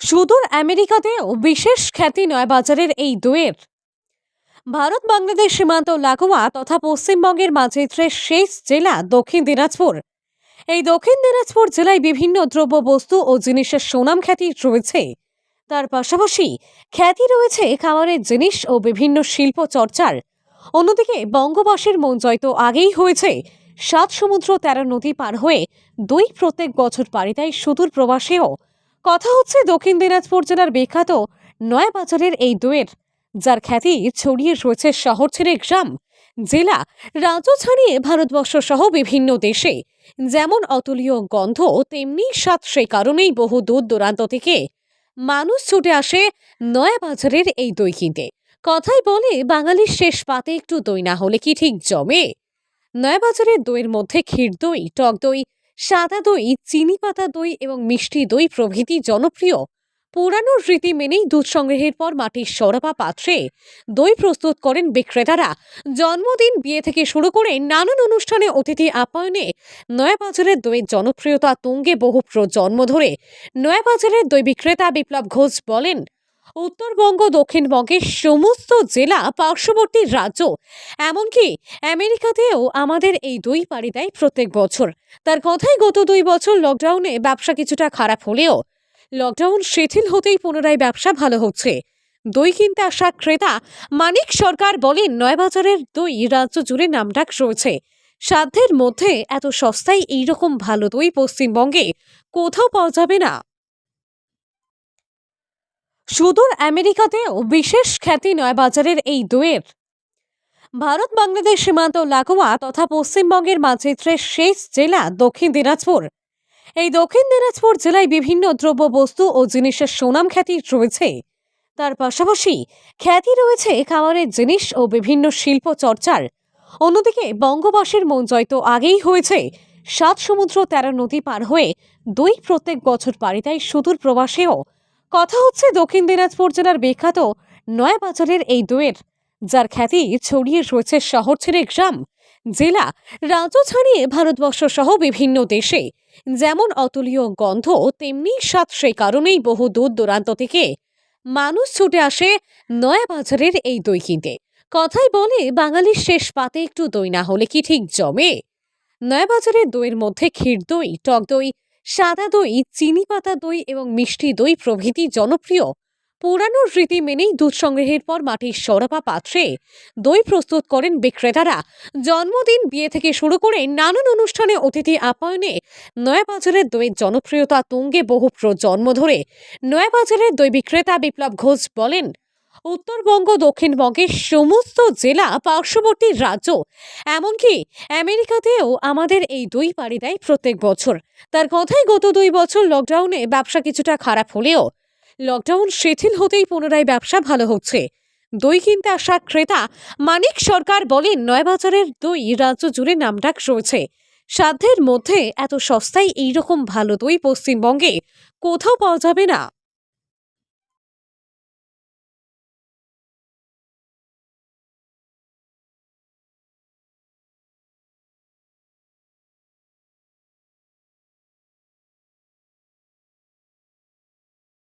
সুদূর আমেরিকাতেও বিশেষ খ্যাতি নয় বাজারের এই দইয়ের ভারত, বাংলাদেশ সীমান্ত লাগোয়া তথা পশ্চিমবঙ্গের মাঝেত্রের শেষ জেলা দক্ষিণ দিনাজপুর। এই দক্ষিণ দিনাজপুর জেলায় বিভিন্ন দ্রব্য বস্তু ও জিনিসের সুনাম খ্যাতি রয়েছে। তার পাশাপাশি খ্যাতি রয়েছে খাবারের জিনিস ও বিভিন্ন শিল্প চর্চার। অন্যদিকে বঙ্গবাসীর মন জয় তো আগেই হয়েছে। সাত সমুদ্র তেরো নদী পার হয়ে দুই প্রত্যেক বছর পাড়ি সুদূর প্রবাসেও। কথা হচ্ছে দক্ষিণ দিনাজপুর জেলার বিখ্যাত নয়াবাজারের এই দইয়ের যার খ্যাতি ছড়িয়ে রয়েছে শহর ছেড়ে গ্রাম। জেলা রাজ্য ছাড়িয়ে ভারতবর্ষ সহ বিভিন্ন দেশে। যেমন অতুলীয় গন্ধ, তেমনি স্বাদ সেই কারণেই বহু দূর দূরান্ত থেকে মানুষ ছুটে আসে নয়াবাজারের এই দই কিনতে। কথাই বলে, বাঙালির শেষ পাতে একটু দই না হলে কি ঠিক জমে? নয়াবাজারের দইয়ের মধ্যে ক্ষীর দই, টক দই সাদা দই, চিনি পাতা দই এবং মিষ্টি দই প্রভৃতি জনপ্রিয়। পুরানো রীতি মেনেই দুধ সংগ্রহের পর মাটির সরপা পাত্রে দই প্রস্তুত করেন বিক্রেতারা। জন্মদিন, বিয়ে থেকে শুরু করে নানান অনুষ্ঠানে অতিথি আপ্যায়নে নয়াবাজারের দইয়ের জনপ্রিয়তা তুঙ্গে বহু প্রজন্ম ধরে। নয়াবাজারের দই বিক্রেতা বিপ্লব ঘোষ বলেন উত্তরবঙ্গ দক্ষিণবঙ্গের সমস্ত জেলা পার্শ্ববর্তী রাজ্য, এমনকি আমেরিকাতেও আমাদের এই দই পাড়ি দেয় প্রত্যেক বছর। তার কথাই গত দুই বছর লকডাউনে ব্যবসা কিছুটা খারাপ হলেও লকডাউন শিথিল হতেই পুনরায় ব্যবসা ভালো হচ্ছে। দই কিনতে আসা ক্রেতা মানিক সরকার বলেন, নয়বাজারের দই রাজ্য জুড়ে নামডাক রয়েছে। সাধ্যের মধ্যে এত সস্তায় এইরকম ভালো দই পশ্চিমবঙ্গে কোথাও পাওয়া যাবে না। সুদূর আমেরিকাতেও বিশেষ খ্যাতি নয় বাজারের এই দইয়ের ভারত, বাংলাদেশ সীমান্ত লাগোয়া তথা পশ্চিমবঙ্গের মানচিত্রের শেষ জেলা দক্ষিণ দিনাজপুর। এই দক্ষিণ দিনাজপুর জেলায় বিভিন্ন দ্রব্য বস্তু ও জিনিসের সুনাম খ্যাতি রয়েছে। তার পাশাপাশি খ্যাতি রয়েছে খাবারের জিনিস ও বিভিন্ন শিল্প চর্চার। অন্যদিকে বঙ্গবাসীর মন জয় তো আগেই হয়েছে। সাত সমুদ্র তেরো নদী পার হয়ে দুই প্রত্যেক বছর পাড়ি দেয় সুদূর প্রবাসেও। কথা হচ্ছে দক্ষিণ দিনাজপুর জেলার বিখ্যাত নয়াবাজারের এই দইয়ের যার খ্যাতি ছড়িয়ে রয়েছে শহর ছেড়ে গ্রাম, জেলা, রাজ্য ছাড়িয়ে ভারতবর্ষ সহ বিভিন্ন দেশে। যেমন অতুলীয় গন্ধ, তেমনি স্বাদ সেই কারণেই বহু দূর দূরান্ত থেকে মানুষ ছুটে আসে নয়াবাজারের এই দই কিনতে। কথাই বলে, বাঙালির শেষ পাতে একটু দই না হলে কি ঠিক জমে? নয়াবাজারের দইয়ের মধ্যে ক্ষীর দই, টক দই সাদা দই, চিনি পাতা দই এবং মিষ্টি দই প্রভৃতি জনপ্রিয়। পুরানো রীতি মেনেই দুধ সংগ্রহের পর মাটির সরাপা পাত্রে দই প্রস্তুত করেন বিক্রেতারা। জন্মদিন, বিয়ে থেকে শুরু করে নানান অনুষ্ঠানে অতিথি আপ্যায়নে নয়াবাজারের দইয়ের জনপ্রিয়তা তুঙ্গে বহু প্রজন্ম ধরে। নয়াবাজারের দই বিক্রেতা বিপ্লব ঘোষ বলেন উত্তরবঙ্গ দক্ষিণবঙ্গের সমস্ত জেলা পার্শ্ববর্তী রাজ্য, এমনকি আমেরিকাতেও আমাদের এই দই পাড়ি দেয় প্রত্যেক বছর। তার কথাই গত দুই বছর লকডাউনে ব্যবসা কিছুটা খারাপ হলেও লকডাউন শিথিল হতেই পুনরায় ব্যবসা ভালো হচ্ছে। দই কিনতে আসা ক্রেতা মানিক সরকার বলেন, নয়বাজারের দই রাজ্য জুড়ে নামডাক রয়েছে। সাধ্যের মধ্যে এত সস্তায় এইরকম ভালো দই পশ্চিমবঙ্গে কোথাও পাওয়া যাবে না।